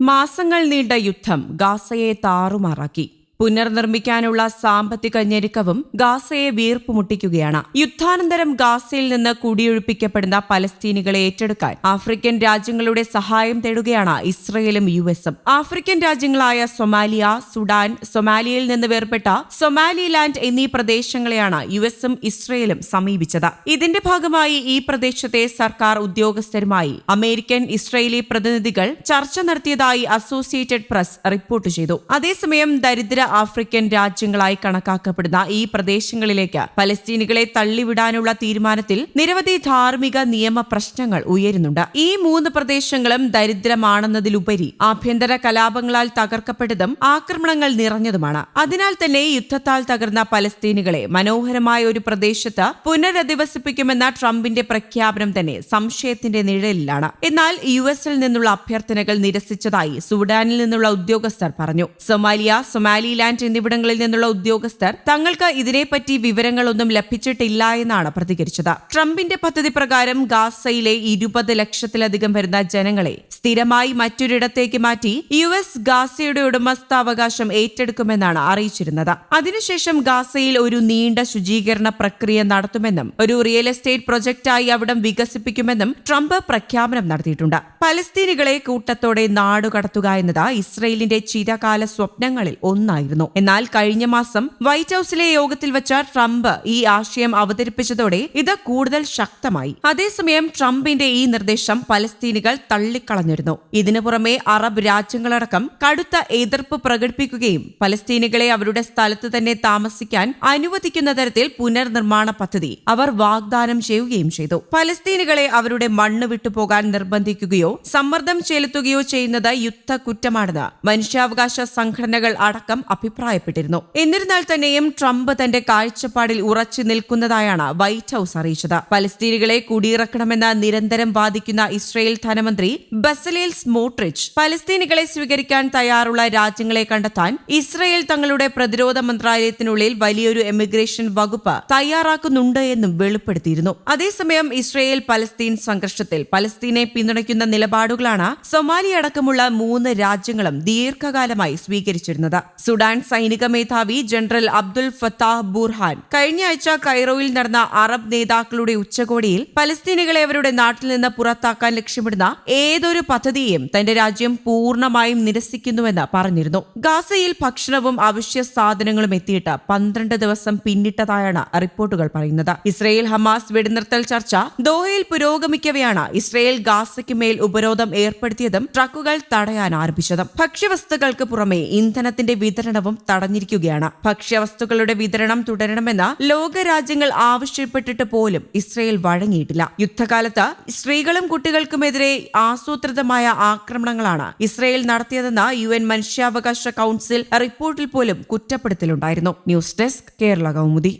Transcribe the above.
മാസങ്ങൾ നീണ്ട യുദ്ധം ഗാസയെ താറുമാറാക്കി. പുനർനിർമ്മിക്കാനുള്ള സാമ്പത്തിക ഞെരുക്കവും ഗാസയെ വീർപ്പുമുട്ടിക്കുകയാണ്. യുദ്ധാനന്തരം ഗാസയിൽ നിന്ന് കുടിയൊഴിപ്പിക്കപ്പെടുന്ന പലസ്തീനികളെ ഏറ്റെടുക്കാൻ ആഫ്രിക്കൻ രാജ്യങ്ങളുടെ സഹായം തേടുകയാണ് ഇസ്രയേലും യു എസും. ആഫ്രിക്കൻ രാജ്യങ്ങളായ സൊമാലിയ സുഡാൻ സൊമാലിയയിൽ നിന്ന് വേർപെട്ട സൊമാലിലാൻഡ് എന്നീ പ്രദേശങ്ങളെയാണ് യു എസും ഇസ്രയേലും സമീപിച്ചത്. ഇതിന്റെ ഭാഗമായി ഈ പ്രദേശത്തെ സർക്കാർ ഉദ്യോഗസ്ഥരുമായി അമേരിക്കൻ ഇസ്രയേലി പ്രതിനിധികൾ ചർച്ച നടത്തിയതായി അസോസിയേറ്റഡ് പ്രസ് റിപ്പോർട്ട് ചെയ്തു. അതേസമയം ദരിദ്ര ആഫ്രിക്കൻ രാജ്യങ്ങളായി കണക്കാക്കപ്പെടുന്ന ഈ പ്രദേശങ്ങളിലേക്ക് പലസ്തീനികളെ തള്ളിവിടാനുള്ള തീരുമാനത്തിൽ നിരവധി ധാർമ്മിക നിയമ പ്രശ്നങ്ങൾ ഉയരുന്നുണ്ട്. ഈ മൂന്ന് പ്രദേശങ്ങളും ദരിദ്രമാണെന്നതിലുപരി ആഭ്യന്തര കലാപങ്ങളാൽ തകർക്കപ്പെട്ടതും ആക്രമണങ്ങൾ നിറഞ്ഞതുമാണ്. അതിനാൽ തന്നെ യുദ്ധത്താൽ തകർന്ന പലസ്തീനികളെ മനോഹരമായ ഒരു പ്രദേശത്ത് പുനരധിവസിപ്പിക്കുമെന്ന ട്രംപിന്റെ പ്രഖ്യാപനം തന്നെ സംശയത്തിന്റെ നിഴലിലാണ്. എന്നാൽ യു എസിൽ നിന്നുള്ള അഭ്യർത്ഥനകൾ നിരസിച്ചതായി സുഡാനിൽ നിന്നുള്ള ഉദ്യോഗസ്ഥർ പറഞ്ഞു. സൊമാലിയ സൊമാലിലാൻഡ് എന്നിവിടങ്ങളിൽ നിന്നുള്ള ഉദ്യോഗസ്ഥർ തങ്ങൾക്ക് ഇതിനെപ്പറ്റി വിവരങ്ങളൊന്നും ലഭിച്ചിട്ടില്ല എന്നാണ് പ്രതികരിച്ചത്. ട്രംപിന്റെ പദ്ധതി പ്രകാരം ഗാസയിലെ ഇരുപത് ലക്ഷത്തിലധികം വരുന്ന ജനങ്ങളെ സ്ഥിരമായി മറ്റൊരിടത്തേക്ക് മാറ്റി യു എസ് ഗാസയുടെ ഉടമസ്ഥാവകാശം ഏറ്റെടുക്കുമെന്നാണ് അറിയിച്ചിരുന്നത്. അതിനുശേഷം ഗാസയിൽ ഒരു നീണ്ട ശുചീകരണ പ്രക്രിയ നടത്തുമെന്നും ഒരു റിയൽ എസ്റ്റേറ്റ് പ്രൊജക്ടായി അവിടം വികസിപ്പിക്കുമെന്നും ട്രംപ് പ്രഖ്യാപനം നടത്തിയിട്ടുണ്ട്. പലസ്തീനികളെ കൂട്ടത്തോടെ നാടുകടത്തുക എന്നത് ഇസ്രയേലിന്റെ ചിരകാല സ്വപ്നങ്ങളിൽ ഒന്നായിരുന്നു എന്നാൽ കഴിഞ്ഞ മാസം വൈറ്റ് ഹൌസിലെ യോഗത്തിൽ വെച്ച ട്രംപ് ഈ ആശയം അവതരിപ്പിച്ചതോടെ ഇത് കൂടുതൽ ശക്തമായി. അതേസമയം ട്രംപിന്റെ ഈ നിർദ്ദേശം പലസ്തീനികൾ തള്ളിക്കളഞ്ഞിരുന്നു. ഇതിനു പുറമെ അറബ് രാജ്യങ്ങളടക്കം കടുത്ത എതിർപ്പ് പ്രകടിപ്പിക്കുകയും പലസ്തീനുകളെ അവരുടെ സ്ഥലത്ത് തന്നെ താമസിക്കാൻ അനുവദിക്കുന്ന തരത്തിൽ പുനർനിർമ്മാണ പദ്ധതി അവർ വാഗ്ദാനം ചെയ്യുകയും ചെയ്തു. പലസ്തീനുകളെ അവരുടെ മണ്ണ് വിട്ടുപോകാൻ നിർബന്ധിക്കുകയോ സമ്മർദ്ദം ചെലുത്തുകയോ ചെയ്യുന്നത് യുദ്ധ കുറ്റമാണെന്ന് മനുഷ്യാവകാശ സംഘടനകൾ അടക്കം അഭിപ്രായപ്പെട്ടിരുന്നു. എന്നിരുന്നാൽ തന്നെയും ട്രംപ് തന്റെ കാഴ്ചപ്പാടിൽ ഉറച്ചു നിൽക്കുന്നതായാണ് വൈറ്റ് ഹൌസ് അറിയിച്ചത്. പലസ്തീനികളെ കുടിയിറക്കണമെന്ന് നിരന്തരം വാദിക്കുന്ന ഇസ്രയേൽ ധനമന്ത്രി ബസലേൽ സ്മോട്രിച്ച് പലസ്തീനികളെ സ്വീകരിക്കാൻ തയ്യാറുള്ള രാജ്യങ്ങളെ കണ്ടെത്താൻ ഇസ്രയേൽ തങ്ങളുടെ പ്രതിരോധ മന്ത്രാലയത്തിനുള്ളിൽ വലിയൊരു എമിഗ്രേഷൻ വകുപ്പ് തയ്യാറാക്കുന്നുണ്ട് എന്നും വെളിപ്പെടുത്തിയിരുന്നു. അതേസമയം ഇസ്രയേൽ പലസ്തീൻ സംഘർഷത്തിൽ പലസ്തീനെ പിന്തുണയ്ക്കുന്ന നിലപാടുകളാണ് സൊമാലി അടക്കമുള്ള മൂന്ന് രാജ്യങ്ങളും ദീർഘകാലമായി സ്വീകരിച്ചിരുന്നത്. സുഡാൻ സൈനിക മേധാവി ജനറൽ അബ്ദുൽ ഫത്താഹ് ബുർഹാൻ. കഴിഞ്ഞ ആഴ്ച കൈറോയിൽ നടന്ന അറബ് നേതാക്കളുടെ ഉച്ചകോടിയിൽ പലസ്തീനികളെ അവരുടെ നാട്ടിൽ നിന്ന് പുറത്താക്കാൻ ലക്ഷ്യമിടുന്ന ഏതൊരു പദ്ധതിയെയും തന്റെ രാജ്യം പൂർണമായും നിരസിക്കുന്നുവെന്ന് പറഞ്ഞിരുന്നു. ഗാസയിൽ ഭക്ഷണവും അവശ്യ സാധനങ്ങളും എത്തിയിട്ട് പന്ത്രണ്ട് ദിവസം പിന്നിട്ടതായാണ് റിപ്പോർട്ടുകൾ പറയുന്നത്. ഇസ്രയേൽ ഹമാസ് വെടിനിർത്തൽ ചർച്ച ദോഹയിൽ പുരോഗമിക്കവെയാണ് ഇസ്രയേൽ ഗാസയ്ക്ക് മേൽ ഉപരോധം ഏർപ്പെടുത്തിയതും ട്രക്കുകൾ തടയാൻ ആരംഭിച്ചതും. ഭക്ഷ്യവസ്തുക്കൾക്ക് പുറമെ ഇന്ധനത്തിന്റെ വിതരണവും തടഞ്ഞിരിക്കുകയാണ്. ഭക്ഷ്യവസ്തുക്കളുടെ വിതരണം തുടരണമെന്ന് ലോകരാജ്യങ്ങൾ ആവശ്യപ്പെട്ടിട്ട് പോലും ഇസ്രയേൽ വഴങ്ങിയിട്ടില്ല. യുദ്ധകാലത്ത് സ്ത്രീകളും കുട്ടികൾക്കുമെതിരെ ആസൂത്രിതമായ ആക്രമണങ്ങളാണ് ഇസ്രയേൽ നടത്തിയതെന്ന് യു എൻ മനുഷ്യാവകാശ കൗൺസിൽ റിപ്പോർട്ടിൽ പോലും കുറ്റപ്പെടുത്തലുണ്ടായിരുന്നു. News desk Kerala Kaumudi.